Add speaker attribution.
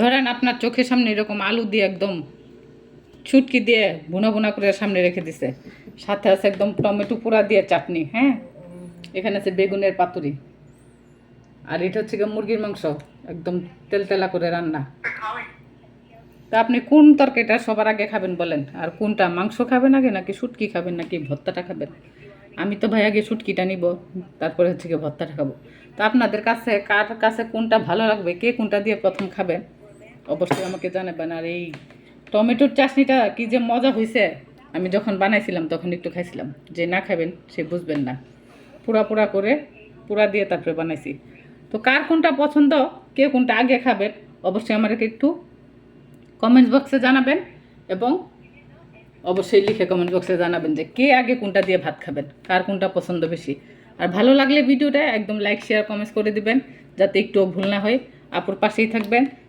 Speaker 1: ধরেন আপনার চোখের সামনে এরকম আলু দিয়ে একদম ছুটকি দিয়ে ভুনা ভুনা করে সামনে রেখে দিছে। সাথে আছে একদম টমেটো পোড়া দিয়ে চাটনি হ্যাঁ? এখানে আছে বেগুনের পাতুরি। আর এটা হচ্ছে গিয়ে মুরগির মাংস, একদম তেলতেলা করে রান্না। তা আপনি কোন তরকারিটা সবার আগে খাবেন বলেন? আর কোনটা, মাংস খাবেন আগে নাকি শুটকি খাবেন নাকি ভর্তাটা খাবেন? আমি তো ভাই আগে শুটকিটা নিব, তারপরে হচ্ছে গিয়ে ভর্তাটা খাব। তা আপনাদের কাছে, কার কাছে কোনটা ভালো লাগবে, কে কোনটা দিয়ে প্রথম খাবেন? অবশ্যই আমাকে জানাবেন আর এই টমেটোর চাটনিটা কি যে মজা হয়েছে আমি যখন বানাইছিলাম, তখন একটু খাইছিলাম। যে না খাবেন, সে বুঝবেন না। পুরা পুরা করে, পুরা দিয়ে তারপরে বানাইছি। তো কার কোনটা পছন্দ কে কোনটা আগে খাবেন, অবশ্যই আমাকে একটু কমেন্ট বক্সে জানাবেন এবং অবশ্যই লিখে কমেন্ট বক্সে জানাবেন যে কে আগে কোনটা দিয়ে ভাত খাবেন, কার কোনটা পছন্দ বেশি। আর ভালো লাগলে ভিডিওটা একদম লাইক শেয়ার কমেন্টস করে দিবেন, যাতে একটুও ভুল না হয়। আপুর পাশেই থাকবেন।